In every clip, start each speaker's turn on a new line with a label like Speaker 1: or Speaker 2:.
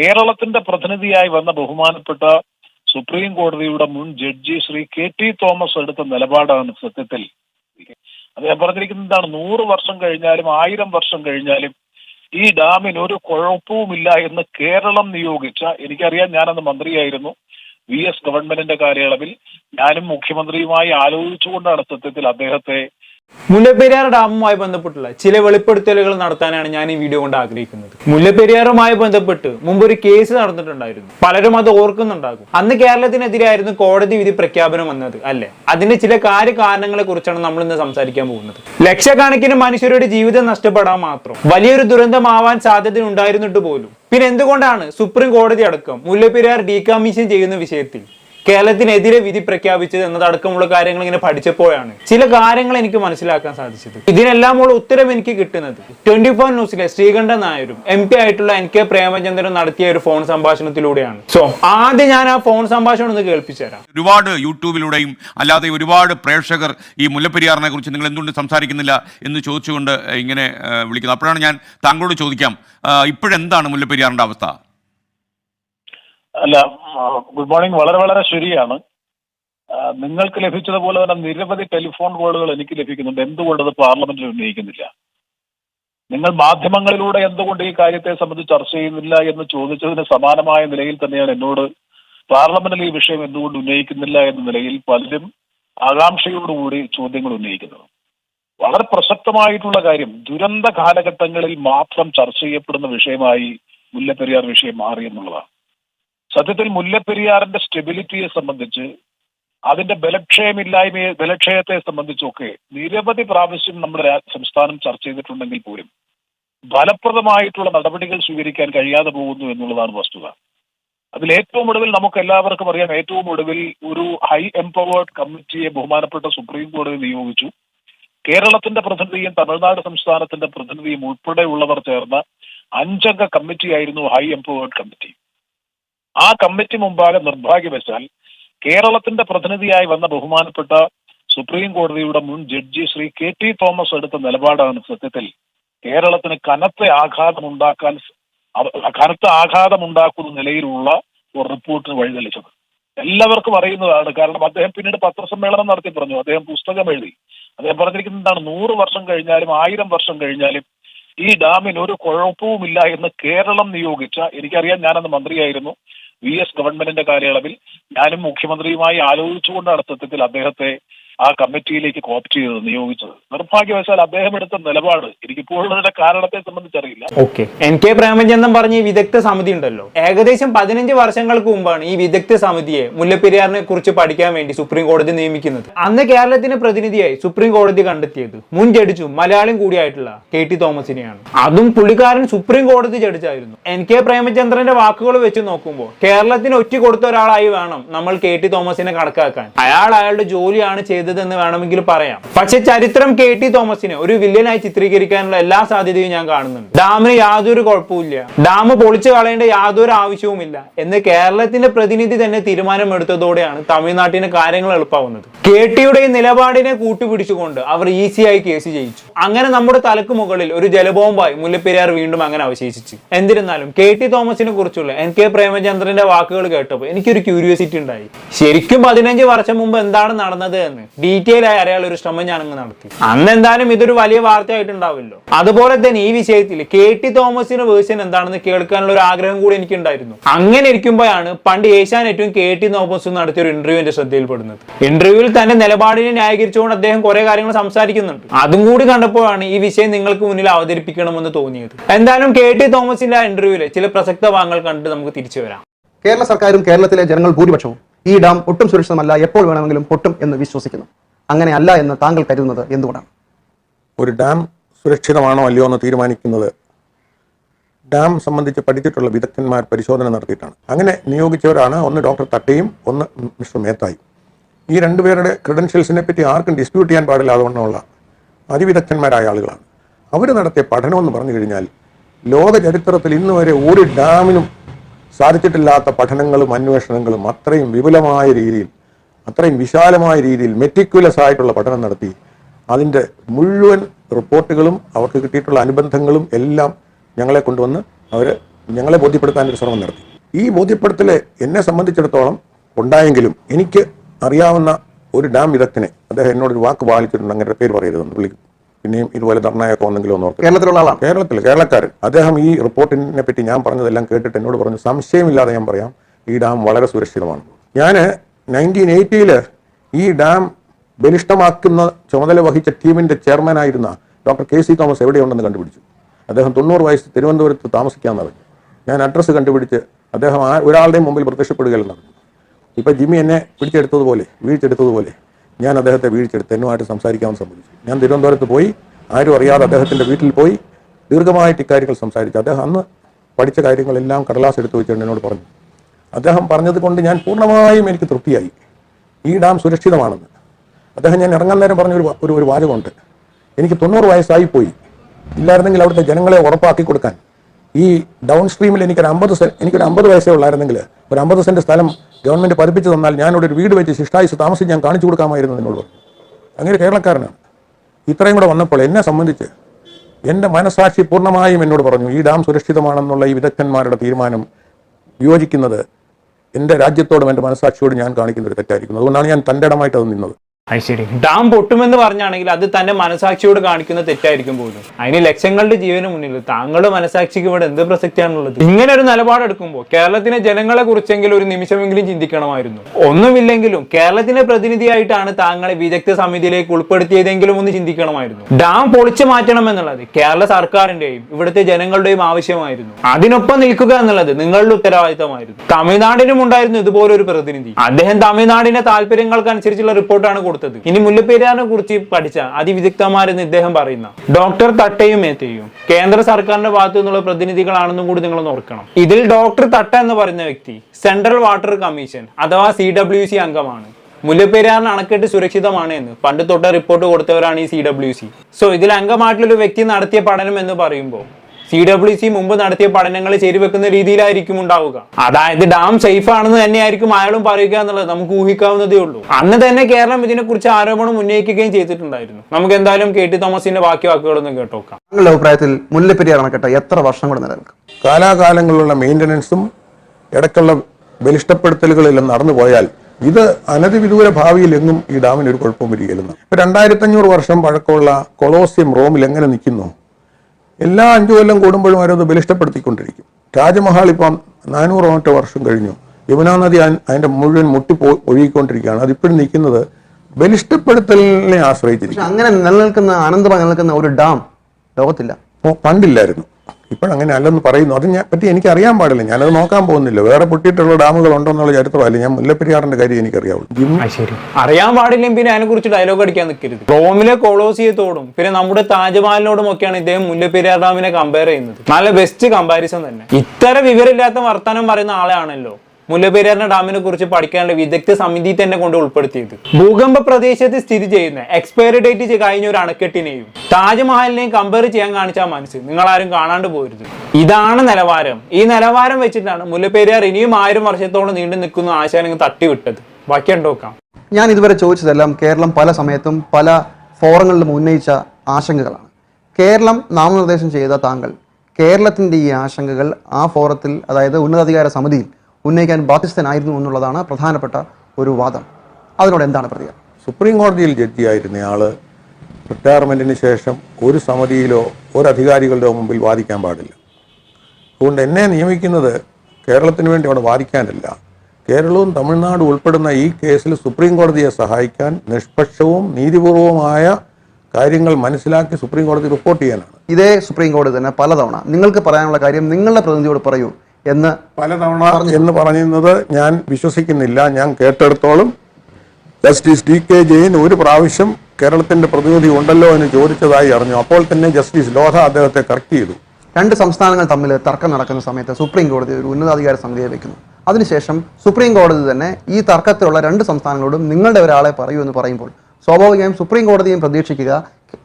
Speaker 1: കേരളത്തിന്റെ പ്രതിനിധിയായി വന്ന ബഹുമാനപ്പെട്ട സുപ്രീം കോടതിയുടെ മുൻ judge Shri K T Thomas എടുത്ത നിലപാടാണ് സത്യത്തിൽ. അദ്ദേഹം പറഞ്ഞിരിക്കുന്നത് പറഞ്ഞിരിക്കുന്നതാണ് നൂറ് വർഷം കഴിഞ്ഞാലും ആയിരം വർഷം കഴിഞ്ഞാലും ഈ ഡാമിന് ഒരു കുഴപ്പവുമില്ല എന്ന് കേരളം നിയോഗിച്ച എനിക്കറിയാം ഞാനന്ന് മന്ത്രിയായിരുന്നു വി എസ് ഗവൺമെന്റിന്റെ കാലയളവിൽ. ഞാനും മുഖ്യമന്ത്രിയുമായി ആലോചിച്ചുകൊണ്ടാണ് സത്യത്തിൽ അദ്ദേഹത്തെ
Speaker 2: മുല്ലപ്പെരിയാർ ഡാമുമായി ബന്ധപ്പെട്ടുള്ള ചില വെളിപ്പെടുത്തലുകൾ നടത്താനാണ് ഞാൻ ഈ വീഡിയോ കൊണ്ട് ആഗ്രഹിക്കുന്നത്. മുല്ലപ്പെരിയാറുമായി ബന്ധപ്പെട്ട് മുമ്പ് ഒരു കേസ് നടന്നിട്ടുണ്ടായിരുന്നു. പലരും അത് ഓർക്കുന്നുണ്ടാകും. അന്ന് കേരളത്തിനെതിരായിരുന്നു കോടതി വിധി പ്രഖ്യാപനം വന്നത് അല്ലെ? അതിന്റെ ചില കാര്യ കാരണങ്ങളെ കുറിച്ചാണ് നമ്മൾ ഇന്ന് സംസാരിക്കാൻ പോകുന്നത്. ലക്ഷക്കണക്കിന് മനുഷ്യരുടെ ജീവിതം നഷ്ടപ്പെടാൻ മാത്രം വലിയൊരു ദുരന്തമാവാൻ സാധ്യത ഉണ്ടായിരുന്നിട്ട് പോലും. പിന്നെ എന്തുകൊണ്ടാണ് സുപ്രീം കോടതി അടക്കം മുല്ലപ്പെരിയാർ ഡീകമ്മീഷൻ ചെയ്യുന്ന വിഷയത്തിൽ കേരളത്തിനെതിരെ വിധി പ്രഖ്യാപിച്ചത് എന്നതടക്കമുള്ള കാര്യങ്ങൾ ഇങ്ങനെ പഠിച്ചപ്പോഴാണ്. ചില കാര്യങ്ങൾ എനിക്ക് മനസ്സിലാക്കാൻ സാധിച്ചത്. ഇതിനെല്ലാമുള്ള ഉത്തരം എനിക്ക് കിട്ടുന്നത്. ട്വന്റി ഫോർ ന്യൂസിലെ ശ്രീകണ്ഠ നായരും എം പി ആയിട്ടുള്ള എൻ കെ പ്രേമചന്ദ്രൻ നടത്തിയ ഒരു ഫോൺ സംഭാഷണത്തിലൂടെയാണ്. സോ ആദ്യം ഞാൻ ആ ഫോൺ സംഭാഷണം ഒന്ന് കേൾപ്പിച്ചു തരാം.
Speaker 3: ഒരുപാട് യൂട്യൂബിലൂടെയും അല്ലാതെ ഒരുപാട് പ്രേക്ഷകർ ഈ മുല്ലപ്പെരിയാറിനെ കുറിച്ച് നിങ്ങൾ എന്തുകൊണ്ട് സംസാരിക്കുന്നില്ല എന്ന് ചോദിച്ചുകൊണ്ട് ഇങ്ങനെ വിളിക്കുന്നത്. അപ്പോഴാണ് ഞാൻ താങ്കളോട് ചോദിക്കാം ഇപ്പോഴെന്താണ് മുല്ലപ്പെരിയാറിന്റെ അവസ്ഥ?
Speaker 1: അല്ല ഗുഡ് മോർണിംഗ്. വളരെ വളരെ ശരിയാണ്. നിങ്ങൾക്ക് ലഭിച്ചതുപോലെ തന്നെ നിരവധി ടെലിഫോൺ കോളുകൾ എനിക്ക് ലഭിക്കുന്നുണ്ട്. എന്തുകൊണ്ട് അത് പാർലമെന്റിൽ ഉന്നയിക്കുന്നില്ല? നിങ്ങൾ മാധ്യമങ്ങളിലൂടെ എന്തുകൊണ്ട് ഈ കാര്യത്തെ സംബന്ധിച്ച് ചർച്ച ചെയ്യുന്നില്ല എന്ന് ചോദിച്ചതിന് സമാനമായ നിലയിൽ തന്നെയാണ് എന്നോട് പാർലമെന്റിൽ ഈ വിഷയം എന്തുകൊണ്ട് ഉന്നയിക്കുന്നില്ല എന്ന നിലയിൽ പലരും ആകാംക്ഷയോടുകൂടി ചോദ്യങ്ങൾ ഉന്നയിക്കുന്നത്. വളരെ പ്രസക്തമായിട്ടുള്ള കാര്യം ദുരന്ത കാലഘട്ടങ്ങളിൽ മാത്രം ചർച്ച ചെയ്യപ്പെടുന്ന വിഷയമായി മുല്ലപ്പെരിയാർ വിഷയം മാറി എന്നുള്ളതാണ്. സത്യത്തിൽ മുല്ലപ്പെരിയാറിന്റെ സ്റ്റെബിലിറ്റിയെ സംബന്ധിച്ച് അതിന്റെ ബലക്ഷയമില്ലായ്മയെ ബലക്ഷയത്തെ സംബന്ധിച്ചൊക്കെ നിരവധി പ്രാവശ്യം നമ്മുടെ സംസ്ഥാനം ചർച്ച ചെയ്തിട്ടുണ്ടെങ്കിൽ പോലും ഫലപ്രദമായിട്ടുള്ള നടപടികൾ സ്വീകരിക്കാൻ കഴിയാതെ പോകുന്നു എന്നുള്ളതാണ് വസ്തുത. അതിൽ ഏറ്റവും ഒടുവിൽ നമുക്ക് എല്ലാവർക്കും അറിയാം ഏറ്റവും ഒടുവിൽ ഒരു ഹൈ എംപവേർഡ് കമ്മിറ്റിയെ ബഹുമാനപ്പെട്ട സുപ്രീം കോടതി നിയോഗിച്ചു. കേരളത്തിന്റെ പ്രതിനിധിയും തമിഴ്നാട് സംസ്ഥാനത്തിന്റെ പ്രതിനിധിയും ഉൾപ്പെടെയുള്ളവർ ചേർന്ന അഞ്ചംഗ കമ്മിറ്റിയായിരുന്നു ഹൈ എംപവേർഡ് കമ്മിറ്റി ആ കമ്മിറ്റി മുമ്പാകെ നിർഭാഗ്യവശാൽ കേരളത്തിന്റെ പ്രതിനിധിയായി വന്ന ബഹുമാനപ്പെട്ട സുപ്രീം കോടതിയുടെ മുൻ judge Shri K T Thomas എടുത്ത നിലപാടാണ് സത്യത്തിൽ. കേരളത്തിന് കനത്ത ആഘാതമുണ്ടാക്കാൻ കനത്ത ആഘാതമുണ്ടാക്കുന്ന നിലയിലുള്ള ഒരു റിപ്പോർട്ടിന് വഴിതെളിച്ചത്. എല്ലാവർക്കും അറിയുന്നതാണ്. കാരണം അദ്ദേഹം പിന്നീട് പത്രസമ്മേളനം നടത്തി പറഞ്ഞു. അദ്ദേഹം പുസ്തകം എഴുതി. അദ്ദേഹം പറഞ്ഞിരിക്കുന്നതാണ് നൂറ് വർഷം കഴിഞ്ഞാലും ആയിരം വർഷം കഴിഞ്ഞാലും ഈ ഡാമിന് ഒരു കുഴപ്പവുമില്ല എന്ന് കേരളം നിയോഗിച്ച എനിക്കറിയാം ഞാനന്ന് മന്ത്രിയായിരുന്നു വി എസ് ഗവൺമെന്റിന്റെ കാലയളവിൽ ഞാനും മുഖ്യമന്ത്രിയുമായി ആലോചിച്ചുകൊണ്ടാണ് സത്യത്തിൽ അദ്ദേഹത്തെ ആ കമ്മിറ്റിയിലേക്ക് കോപ്റ്റ് ചെയ്തത് നിയോഗിച്ചത് നിർഭാഗ്യവശാൽ അദ്ദേഹം എടുത്ത നിലപാട് എനിക്കിപ്പോഴുള്ളതിന്റെ കാരണത്തെ സംബന്ധിച്ചറിയില്ല.
Speaker 2: ഓക്കെ. എൻ കെ പ്രേമചന്ദ്രൻ പറഞ്ഞ ഈ വിദഗ്ധ സമിതി ഉണ്ടല്ലോ. ഏകദേശം പതിനഞ്ച് വർഷങ്ങൾക്ക് മുമ്പാണ് ഈ വിദഗ്ധ സമിതിയെ മുല്ലപ്പെരിയാറിനെ കുറിച്ച് പഠിക്കാൻ വേണ്ടി സുപ്രീം കോടതി നിയമിക്കുന്നത്. അന്ന് കേരളത്തിന്റെ പ്രതിനിധിയായി സുപ്രീം കോടതി കണ്ടെത്തിയത് മുൻ ജഡ്ജും മലയാളിയും കൂടിയായിട്ടുള്ള കെ ടി തോമസിനെയാണ്. അതും പുള്ളിക്കാരൻ സുപ്രീം കോടതി ജഡ്ജായിരുന്നു. എൻ കെ പ്രേമചന്ദ്രന്റെ വാക്കുകൾ വെച്ച് നോക്കുമ്പോൾ കേരളത്തിന് ഒറ്റ കൊടുത്ത ഒരാളായി വേണം നമ്മൾ കെ ടി തോമസിനെ കണക്കാക്കാൻ. അയാൾ അയാളുടെ ജോലിയാണ് ചെയ്തതെന്ന് വേണമെങ്കിൽ പറയാം. പക്ഷെ ചരിത്രം കെ ടി തോമസിനെ ഒരു വില്ലനായി ചിത്രീകരിക്കാനുള്ള എല്ലാ സാധ്യതയും ഞാൻ കാണുന്നുണ്ട്. ഡാമിന് യാതൊരു കുഴപ്പമില്ല ഡാം പൊളിച്ചു കളയേണ്ട യാതൊരു ആവശ്യവുമില്ല എന്ന് കേരളത്തിന്റെ പ്രതിനിധി തന്നെ തീരുമാനമെടുത്തതോടെയാണ് തമിഴ്നാട്ടിന് കാര്യങ്ങൾ എളുപ്പമാവുന്നത് കെ ടിയുടെ നിലപാടിനെ കൂട്ടുപിടിച്ചുകൊണ്ട് അവർ ഈസിയായി കേസ് ജയിച്ചു. അങ്ങനെ നമ്മുടെ തലക്ക് മുകളിൽ ഒരു ജലബോംബായി മുല്ലപ്പെരിയാർ വീണ്ടും അങ്ങനെ അവശേഷിച്ചു. എന്നിരുന്നാലും കെ ടി തോമസിനെ കുറിച്ചുള്ള എൻ കെ പ്രേമചന്ദ്രന്റെ വാക്കുകൾ കേട്ടപ്പോൾ എനിക്കൊരു ക്യൂരിയോസിറ്റി ഉണ്ടായി. ശരിക്കും പതിനഞ്ച് വർഷം മുമ്പ് എന്താണ് നടന്നത് എന്ന്. ഡീറ്റെയിൽ ആയി അറിയാനുള്ള ഒരു ശ്രമം ഞാനങ്ങ് നടത്തി. അന്ന് എന്തായാലും ഇതൊരു വലിയ വാർത്തയായിട്ടുണ്ടാവില്ലോ. അതുപോലെ തന്നെ ഈ വിഷയത്തിൽ കെ ടി തോമസിന്റെ വേർഷൻ എന്താണെന്ന് കേൾക്കാനുള്ള ഒരു ആഗ്രഹം കൂടി എനിക്ക് ഉണ്ടായിരുന്നു അങ്ങനെ ഇരിക്കുമ്പോഴാണ് പണ്ട് ഏഷ്യാനെറ്റും കെ ടി തോമസും നടത്തിയ ഒരു ഇന്റർവ്യൂ എന്റെ ശ്രദ്ധയിൽപ്പെടുന്നത്. ഇന്റർവ്യൂവിൽ തന്റെ നിലപാടിനെ ന്യായീകരിച്ചുകൊണ്ട് അദ്ദേഹം കുറെ കാര്യങ്ങൾ സംസാരിക്കുന്നുണ്ട്. അതും കൂടി കണ്ടപ്പോഴാണ് ഈ വിഷയം നിങ്ങൾക്ക് മുന്നിൽ അവതരിപ്പിക്കണമെന്ന് തോന്നിയത്. എന്തായാലും കെ ടി തോമസിന്റെ ആ ഇന്റർവ്യൂവിലെ ചില പ്രസക്ത ഭാഗങ്ങൾ കണ്ട് നമുക്ക് തിരിച്ചു വരാം.
Speaker 4: കേരള സർക്കാരും കേരളത്തിലെ ജനങ്ങൾ ഭൂരിപക്ഷവും ഈ ഡാം ഒട്ടും സുരക്ഷിതമല്ല എപ്പോൾ വേണമെങ്കിലും പൊട്ടും എന്ന് വിശ്വസിക്കുന്നു. അങ്ങനെ അല്ല എന്ന് താങ്കൾ കരുതുന്നത് എന്തുകൊണ്ടാണ്?
Speaker 5: ഒരു ഡാം സുരക്ഷിതമാണോ അല്ലയോ എന്ന് തീരുമാനിക്കുന്നത്? ഡാം സംബന്ധിച്ച് പഠിച്ചിട്ടുള്ള വിദഗ്ധന്മാർ പരിശോധന നടത്തിയിട്ടാണ്. അങ്ങനെ നിയോഗിച്ചവരാണ് ഒന്ന് ഡോക്ടർ തട്ടയും ഒന്ന് മിസ്റ്റർ മേത്തായും. ഈ രണ്ടുപേരുടെ ക്രെഡൻഷ്യൽസിനെ പറ്റി ആർക്കും ഡിസ്പ്യൂട്ട് ചെയ്യാൻ പാടില്ലാതുകൊണ്ടുള്ള അതിവിദഗ്ധന്മാരായ ആളുകളാണ്. അവർ നടത്തിയ പഠനം എന്ന് പറഞ്ഞു കഴിഞ്ഞാൽ ലോക ചരിത്രത്തിൽ ഇന്ന് വരെ ഒരു ഡാമിനും സാധിച്ചിട്ടില്ലാത്ത പഠനങ്ങളും അന്വേഷണങ്ങളും അത്രയും വിപുലമായ രീതിയിൽ അത്രയും വിശാലമായ രീതിയിൽ മെറ്റിക്കുലസ് ആയിട്ടുള്ള പഠനം നടത്തി അതിന്റെ മുഴുവൻ റിപ്പോർട്ടുകളും അവർക്ക് കിട്ടിയിട്ടുള്ള അനുബന്ധങ്ങളും എല്ലാം ഞങ്ങളെ കൊണ്ടുവന്ന് അവർ ഞങ്ങളെ ബോധ്യപ്പെടുത്താനൊരു ശ്രമം നടത്തി. ഈ ബോധ്യപ്പെടുത്തൽ എന്നെ സംബന്ധിച്ചിടത്തോളം ഉണ്ടായെങ്കിലും എനിക്ക് അറിയാവുന്ന ഒരു ഡാം വിദഗ്ധനെ അദ്ദേഹം എന്നോട് ഒരു വാക്ക് പാലിച്ചിട്ടുണ്ട് അങ്ങനെ പേര് പറയരുതെന്ന് പുള്ളി പിന്നെയും ഇതുപോലെ നിർണായകം ഒന്നെങ്കിലും ഒന്ന് ഓർക്കുക
Speaker 4: കേരളത്തിലുള്ള ആളാണ്.
Speaker 5: കേരളത്തിൽ കേരളക്കാരൻ. അദ്ദേഹം ഈ റിപ്പോർട്ടിനെ പറ്റി ഞാൻ പറഞ്ഞതെല്ലാം കേട്ടിട്ട് എന്നോട് പറഞ്ഞു സംശയമില്ലാതെ ഞാൻ പറയാം ഈ ഡാം വളരെ സുരക്ഷിതമാണ്. ഞാൻ നയന്റീൻ എയ്റ്റിയിൽ ഈ ഡാം ബലിഷ്ടമാക്കുന്ന ചുമതല വഹിച്ച ടീമിന്റെ ചെയർമാനായിരുന്ന ഡോക്ടർ കെ സി തോമസ് എവിടെയുണ്ടെന്ന് കണ്ടുപിടിച്ചു. അദ്ദേഹം തൊണ്ണൂറ് വയസ്സ് തിരുവനന്തപുരത്ത് താമസിക്കാൻ പറഞ്ഞു ഞാൻ അഡ്രസ്സ് കണ്ടുപിടിച്ച് അദ്ദേഹം ആ ഒരാളുടെയും മുമ്പിൽ പ്രത്യക്ഷപ്പെടുകയല്ല നടന്നു. ഇപ്പം ജിമ്മി എന്നെ പിടിച്ചെടുത്തതുപോലെ വീഴ്ചെടുത്തതുപോലെ ഞാൻ അദ്ദേഹത്തെ വീഴ്ചെടുത്ത് എന്നുമായിട്ട് സംസാരിക്കാൻ സംബന്ധിച്ചു ഞാൻ തിരുവനന്തപുരത്ത് പോയി ആരും അറിയാതെ അദ്ദേഹത്തിന്റെ വീട്ടിൽ പോയി ദീർഘമായിട്ട് ഇക്കാര്യങ്ങൾ സംസാരിച്ചു. അദ്ദേഹം അന്ന് പഠിച്ച കാര്യങ്ങളെല്ലാം കടലാസ് എടുത്തു വെച്ചുകൊണ്ട് എന്നോട് പറഞ്ഞു. അദ്ദേഹം പറഞ്ഞത് കൊണ്ട് ഞാൻ പൂർണമായും എനിക്ക് തൃപ്തിയായി. ഈ ഡാം സുരക്ഷിതമാണെന്ന്. അദ്ദേഹം ഞാൻ ഇറങ്ങാൻ നേരം പറഞ്ഞ ഒരു ഒരു വാചകമുണ്ട്. എനിക്ക് തൊണ്ണൂറ് വയസ്സായി പോയി ഇല്ലായിരുന്നെങ്കിൽ അവിടുത്തെ ജനങ്ങളെ ഉറപ്പാക്കി കൊടുക്കാൻ ഈ ഡൗൺ സ്ട്രീമിൽ എനിക്കൊരു അമ്പത് എനിക്കൊരു അമ്പത് വയസ്സേ ഉള്ളായിരുന്നെങ്കിൽ ഒരു അമ്പത് സെന്റ് സ്ഥലം ഗവൺമെന്റ് പതിപ്പിച്ച് തന്നാൽ ഞാനിവിടെ ഒരു വീട് വെച്ച് ശിഷ്ടായുസ് താമസിച്ച് ഞാൻ കാണിച്ചു കൊടുക്കാമായിരുന്നു എന്നോട് അങ്ങനെ കേരളക്കാരനാണ് ഇത്രയും കൂടെ വന്നപ്പോൾ എന്നെ സംബന്ധിച്ച് എന്റെ മനസാക്ഷി പൂർണമായും എന്നോട് പറഞ്ഞു ഈ ഡാം സുരക്ഷിതമാണെന്നുള്ള ഈ വിദഗ്ധന്മാരുടെ തീരുമാനം യോജിക്കുന്നത് എന്റെ രാജ്യത്തോടും എന്റെ മനസാക്ഷിയോടും ഞാൻ കാണിക്കുന്ന ഒരു തെറ്റായിരിക്കുന്നു. അതുകൊണ്ടാണ് ഞാൻ തന്റെ ഇടമായിട്ട് അത് നിന്നത്.
Speaker 2: അത് ശരി. ഡാം പൊട്ടുമെന്ന് പറഞ്ഞാണെങ്കിൽ അത് തന്റെ മനസാക്ഷിയോട് കാണിക്കുന്ന തെറ്റായിരിക്കും പോലും. അതിന് ലക്ഷങ്ങളുടെ ജീവന് മുന്നിൽ താങ്കളുടെ മനസാക്ഷിക്ക് ഇവിടെ എന്ത് പ്രസക്തിയാണുള്ളത്? ഇങ്ങനെ ഒരു നിലപാടെടുക്കുമ്പോൾ കേരളത്തിലെ ജനങ്ങളെ കുറിച്ചെങ്കിലും ഒരു നിമിഷമെങ്കിലും ചിന്തിക്കണമായിരുന്നു. ഒന്നുമില്ലെങ്കിലും കേരളത്തിന്റെ പ്രതിനിധിയായിട്ടാണ് താങ്കളെ വിദഗ്ധ സമിതിയിലേക്ക് ഉൾപ്പെടുത്തിയതെങ്കിലും ഒന്ന് ചിന്തിക്കണമായിരുന്നു. ഡാം പൊളിച്ചു മാറ്റണം എന്നുള്ളത് കേരള സർക്കാരിന്റെയും ഇവിടുത്തെ ജനങ്ങളുടെയും ആവശ്യമായിരുന്നു. അതിനൊപ്പം നിൽക്കുക എന്നുള്ളത് നിങ്ങളുടെ ഉത്തരവാദിത്തമായിരുന്നു. തമിഴ്നാടിനും ഉണ്ടായിരുന്നു ഇതുപോലൊരു പ്രതിനിധി. അദ്ദേഹം തമിഴ്നാടിന്റെ താല്പര്യങ്ങൾക്കനുസരിച്ചുള്ള റിപ്പോർട്ടാണ് കൊടുത്തത് ഇനി മുല്ലപ്പെരിയാറിനെ കുറിച്ച് പഠിച്ച അതിവിദഗ്ധമാരെന്ന് ഇദ്ദേഹം പറയുന്ന ഡോക്ടർ തട്ടയും മേത്തയും കേന്ദ്ര സർക്കാരിന്റെ ഭാഗത്തു നിന്നുള്ള പ്രതിനിധികളാണെന്നും കൂടി നിങ്ങൾ ഓർക്കണം. ഇതിൽ ഡോക്ടർ തട്ട എന്ന് പറയുന്ന വ്യക്തി സെൻട്രൽ വാട്ടർ കമ്മീഷൻ അഥവാ സി ഡബ്ല്യു സി അംഗമാണ്. മുല്ലപ്പെരിയാറിന് അണക്കെട്ട് സുരക്ഷിതമാണ് എന്ന് പണ്ട് തൊട്ട റിപ്പോർട്ട് കൊടുത്തവരാണ് ഈ സി ഡബ്ല്യു സി. സോ ഇതിൽ അംഗമായിട്ടുള്ള ഒരു വ്യക്തി നടത്തിയ പഠനം എന്ന് പറയുമ്പോൾ സി ഡബ്ല്യു സി മുമ്പ് നടത്തിയ പഠനങ്ങൾ ശരിവെക്കുന്ന രീതിയിലായിരിക്കും ഉണ്ടാവുക. അതായത് ഡാം സേഫ് ആണെന്ന് തന്നെയായിരിക്കും അയാളും പറയുക എന്നുള്ളത് നമുക്ക് ഊഹിക്കാവുന്നതേ ഉള്ളൂ. അന്ന് തന്നെ കേരളം ഇതിനെക്കുറിച്ച് ആരോപണം ഉന്നയിക്കുകയും ചെയ്തിട്ടുണ്ടായിരുന്നു. നമുക്ക് എന്തായാലും കെ ടി തോമസിന്റെ ബാക്കി വാക്കുകളൊന്നും കേട്ടോക്കാം.
Speaker 4: നിങ്ങളുടെ അഭിപ്രായത്തിൽ മുല്ലപ്പെരിയാർ അണക്കെട്ട് എത്ര വർഷം കൂടെ നിലനിൽക്കും?
Speaker 5: കാലാകാലങ്ങളിലുള്ള മെയിന്റനൻസും ഇടയ്ക്കുള്ള ബലിഷ്ടപ്പെടുത്തലുകളെല്ലാം നടന്നു പോയാൽ ഇത് അനധിവിദൂര ഭാവിയിൽ എങ്ങും ഈ ഡാമിന് ഒരു കുഴപ്പം വരികയില്ലെന്ന്. ഇപ്പൊ രണ്ടായിരത്തി അഞ്ഞൂറ് വർഷം പഴക്കമുള്ള കൊളോസിയം റോമിൽ എങ്ങനെ നിൽക്കുന്നു? എല്ലാ അഞ്ചു കൊല്ലം കൂടുമ്പോഴും അവരത് ബലിഷ്ടപ്പെടുത്തിക്കൊണ്ടിരിക്കും. താജ്മഹാൾ ഇപ്പം നാനൂറോട്ട വർഷം കഴിഞ്ഞു. യമുനാ നദി അതിന്റെ മുഴുവൻ മുട്ടി ഒഴുകിക്കൊണ്ടിരിക്കുകയാണ്. അതിപ്പോഴും നിൽക്കുന്നത് ബലിഷ്ടപ്പെടുത്തലിനെ ആശ്രയിച്ചിരിക്കും
Speaker 4: അങ്ങനെ നിലനിൽക്കുന്ന ആനന്ദമായി നിലനിൽക്കുന്ന ഒരു ഡാം ലോകത്തില്ല.
Speaker 5: പണ്ടില്ലായിരുന്നു. ഇപ്പോഴങ്ങനെ അല്ലെന്ന് പറയുന്നു. അത് ഞാൻ പറ്റി എനിക്ക് അറിയാൻ പാടില്ല. ഞാനത് നോക്കാൻ പോകുന്നില്ല. വേറെ പൊട്ടിയിട്ടുള്ള ഡാമുകൾ ഉണ്ടോന്നുള്ള ചരിത്രമല്ല ഞാൻ മുല്ലപ്പെരിയാറിന്റെ കാര്യം എനിക്കറിയാവുള്ളൂ.
Speaker 2: അറിയാൻ പാടില്ലെങ്കിൽ പിന്നെ അതിനെ കുറിച്ച് ഡയലോഗ് അടിക്കാൻ നിൽക്കരുത് റോമിലെ കൊളോസിയത്തോടും പിന്നെ നമ്മുടെ താജ്മഹലിനോടും ഒക്കെയാണ് ഇദ്ദേഹം മുല്ലപ്പെരിയാർ ഡാമിനെ കമ്പയർ ചെയ്യുന്നത്. നല്ല ബെസ്റ്റ് കമ്പാരിസൺ തന്നെ. ഇത്ര വിവരമില്ലാത്ത വർത്തമാനം പറയുന്ന ആളാണല്ലോ. മുല്ലപ്പെരിയാറിന്റെ ഡാമിനെ കുറിച്ച് പഠിക്കാനുള്ള വിദഗ്ധ സമിതി തന്നെ കൊണ്ട് ഉൾപ്പെടുത്തിയത്. ഭൂകമ്പ പ്രദേശത്ത് സ്ഥിതി ചെയ്യുന്ന എക്സ്പയറി ഡേറ്റ് കഴിഞ്ഞ ഒരു അണക്കെട്ടിനെയും താജ്മഹലിനെയും കമ്പയർ ചെയ്യാൻ കാണിച്ചാൽ മനസ്സ്. നിങ്ങൾ ആരും കാണാണ്ട് പോരുത്. ഇതാണ് നിലവാരം. ഈ നിലവാരം വെച്ചിട്ടാണ് മുല്ലപ്പെരിയാർ ഇനിയും ആയിരം വർഷത്തോളം നീണ്ടു നിൽക്കുന്ന ആശയങ്ങൾ തട്ടിവിട്ടത്. ബാക്കി ഉണ്ടോക്കാം
Speaker 4: ഞാൻ ഇതുവരെ ചോദിച്ചതെല്ലാം കേരളം പല സമയത്തും പല ഫോറങ്ങളിലും ഉന്നയിച്ച ആശങ്കകളാണ്. കേരളം നാമനിർദ്ദേശം ചെയ്ത താങ്കൾ കേരളത്തിന്റെ ഈ ആശങ്കകൾ ആ ഫോറത്തിൽ അതായത് ഉന്നതാധികാര സമിതിയിൽ ഉന്നയിക്കാൻ ബാധ്യസ്ഥനായിരുന്നു എന്നുള്ളതാണ് പ്രധാനപ്പെട്ട ഒരു വാദം. അതിനോട് എന്താണ് പ്രതികരണം?
Speaker 5: സുപ്രീം കോടതിയിൽ ജഡ്ജിയായിരുന്നയാൾ റിട്ടയർമെന്റിന് ശേഷം ഒരു സമിതിയിലോ ഒരു അധികാരികളുടെ മുമ്പിൽ വാദിക്കാൻ പാടില്ല. അതുകൊണ്ട് എന്നെ നിയമിക്കുന്നത് കേരളത്തിന് വേണ്ടി അവിടെ വാദിക്കാനല്ല. കേരളവും തമിഴ്നാടും ഉൾപ്പെടുന്ന ഈ കേസിൽ സുപ്രീം കോടതിയെ സഹായിക്കാൻ നിഷ്പക്ഷവും നീതിപൂർവവുമായ കാര്യങ്ങൾ മനസ്സിലാക്കി സുപ്രീം കോടതി റിപ്പോർട്ട് ചെയ്യാനാണ്.
Speaker 4: ഇതേ സുപ്രീം കോടതി തന്നെ പലതവണ നിങ്ങൾക്ക് പറയാനുള്ള കാര്യം നിങ്ങളുടെ പ്രതിനിധിയോട് പറയൂ. എന്ന്
Speaker 5: പലതവണ എന്ന് പറയുന്നത് ഞാൻ വിശ്വസിക്കുന്നില്ല. ഞാൻ കേട്ടെടുത്തോളം. ജസ്റ്റിസ് ഡി കെ ജെയിൻ ഒരു പ്രാവശ്യം കേരളത്തിന്റെ പ്രതിനിധി ഉണ്ടല്ലോ എന്ന് ചോദിച്ചതായി അറിഞ്ഞു. അപ്പോൾ തന്നെ ജസ്റ്റിസ് ലോധ അദ്ദേഹത്തെ കറക്റ്റ് ചെയ്തു.
Speaker 4: രണ്ട് സംസ്ഥാനങ്ങൾ തമ്മിൽ തർക്കം നടക്കുന്ന സമയത്ത് സുപ്രീം കോടതി ഒരു ഉന്നതാധികാര സമിതിയെ വെക്കുന്നു. അതിനുശേഷം സുപ്രീം കോടതി തന്നെ ഈ തർക്കത്തിലുള്ള രണ്ട് സംസ്ഥാനങ്ങളോടും നിങ്ങളുടെ ഒരാളെ പറയൂ എന്ന് പറയുമ്പോൾ സ്വാഭാവികമായും സുപ്രീം കോടതിയും പ്രതീക്ഷിക്കുക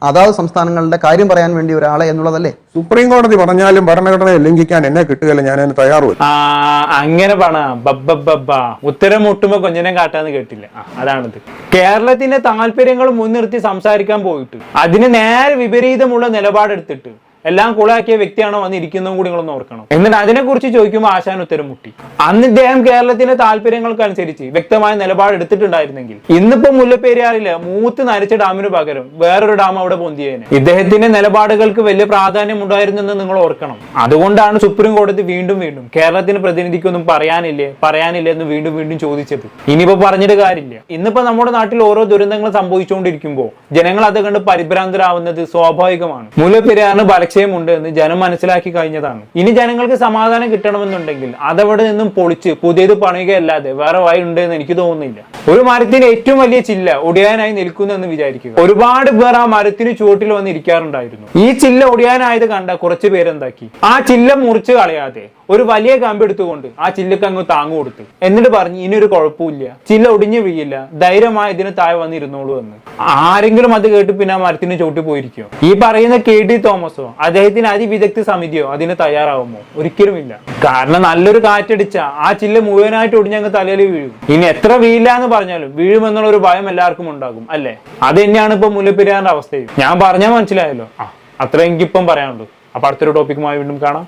Speaker 4: അതാത് സംസ്ഥാനങ്ങളുടെ കാര്യം പറയാൻ വേണ്ടി ഒരാളെ എന്നുള്ളതല്ലേ?
Speaker 5: സുപ്രീം കോടതി പറഞ്ഞാലും ഭരണഘടനയെ ലംഘിക്കാൻ എന്നെ കിട്ടുകയില്ല ഞാൻ അതിന് തയ്യാറുമില്ല
Speaker 2: ആ അങ്ങനെ പണ ബബ്ബബ്ബ ഉത്തരം മുട്ടുമ്പോ കൊഞ്ഞനെ കാട്ടാന്ന് കേട്ടില്ല. ആ, അതാണിത്. കേരളത്തിന്റെ താല്പര്യങ്ങൾ മുൻനിർത്തി സംസാരിക്കാൻ പോയിട്ട് അതിന് നേരെ വിപരീതമുള്ള നിലപാടെടുത്തിട്ട് എല്ലാം കുളയാക്കിയ വ്യക്തിയാണോ വന്നിരിക്കുന്നതും കൂടി നിങ്ങളൊന്ന് ഓർക്കണം. എന്നിട്ട് അതിനെക്കുറിച്ച് ചോദിക്കുമ്പോൾ ആശാൻ ഉത്തരം മുട്ടി അന്ന് ഇദ്ദേഹം കേരളത്തിന്റെ താല്പര്യങ്ങൾക്കനുസരിച്ച് വ്യക്തമായ നിലപാട് എടുത്തിട്ടുണ്ടായിരുന്നെങ്കിൽ ഇന്നിപ്പോ മുല്ലപ്പെരിയാറിൽ മൂത്ത് നരച്ച ഡാമിന് പകരം വേറൊരു ഡാം അവിടെ പൊന്തിയേനെ. ഇദ്ദേഹത്തിന്റെ നിലപാടുകൾക്ക് വലിയ പ്രാധാന്യം ഉണ്ടായിരുന്നെന്ന് നിങ്ങൾ ഓർക്കണം. അതുകൊണ്ടാണ് സുപ്രീം കോടതി വീണ്ടും വീണ്ടും കേരളത്തിന് പ്രതിനിധിക്കൊന്നും പറയാനില്ലേ പറയാനില്ലേ എന്ന് വീണ്ടും വീണ്ടും ചോദിച്ചത്. ഇനിയിപ്പോ പറഞ്ഞിട്ട് കാര്യമില്ല. ഇന്നിപ്പോ നമ്മുടെ നാട്ടിൽ ഓരോ ദുരന്തങ്ങൾ സംഭവിച്ചുകൊണ്ടിരിക്കുമ്പോൾ ജനങ്ങൾ അത് കണ്ട് പരിഭ്രാന്തരാവുന്നത് സ്വാഭാവികമാണ്. മുല്ലപ്പെരിയാറിന് ബലക്ഷയമുണ്ട് എന്ന് ജനം മനസ്സിലാക്കി കഴിഞ്ഞതാണ്. ഇനി ജനങ്ങൾക്ക് സമാധാനം കിട്ടണമെന്നുണ്ടെങ്കിൽ അതവിടെ നിന്നും പൊളിച്ച് പുതിയത് പണിയുകയല്ലാതെ വേറെ വായി ഉണ്ട് എന്ന് എനിക്ക് തോന്നുന്നില്ല. ഒരു മരത്തിന്റെ ഏറ്റവും വലിയ ചില്ല ഒടിയാനായി നിൽക്കുന്നു എന്ന് വിചാരിക്കുക. ഒരുപാട് പേർ ആ മരത്തിന് ചുവട്ടിൽ വന്ന് ഇരിക്കാറുണ്ടായിരുന്നു ഈ ചില്ല ഒടിയാനായത് കണ്ട കുറച്ച് പേരെന്താക്കി? ആ ചില്ല മുറിച്ച് കളയാതെ ഒരു വലിയ കമ്പ് എടുത്തുകൊണ്ട് ആ ചില്ലക്ക് അങ്ങ് താങ്ങു കൊടുത്തു. എന്നിട്ട് പറഞ്ഞു ഇനി ഒരു കുഴപ്പമില്ല. ചില്ല ഒടിഞ്ഞു വീയില്ല ധൈര്യമായി ഇതിന് താഴെ വന്നിരുന്നോളൂ എന്ന്. ആരെങ്കിലും അത് കേട്ട് പിന്നെ ആ മരത്തിന് ചോട്ടി പോയിരിക്കോ? ഈ പറയുന്ന കെ ഡി തോമസോ അദ്ദേഹത്തിന് അതിവിദഗ്ധ സമിതിയോ അതിന് തയ്യാറാവുമോ? ഒരിക്കലുമില്ല. കാരണം നല്ലൊരു കാറ്റടിച്ച ആ ചില്ല മുഴുവനായിട്ട് ഒടിഞ്ഞങ്ങ് തലയിൽ വീഴും. ഇനി എത്ര വീഴില്ല എന്ന് പറഞ്ഞാലും വീഴുമെന്നുള്ള ഒരു ഭയം എല്ലാവർക്കും ഉണ്ടാകും അല്ലെ? അത് തന്നെയാണ് ഇപ്പൊ മുല്ലപ്പെരിയാറിന്റെ അവസ്ഥയും. ഞാൻ പറഞ്ഞാൽ മനസ്സിലായല്ലോ. ആ അത്ര എനിക്കിപ്പം പറയാനുള്ളൂ. അപ്പൊ അടുത്തൊരു ടോപ്പിക്കുമായി വീണ്ടും കാണാം.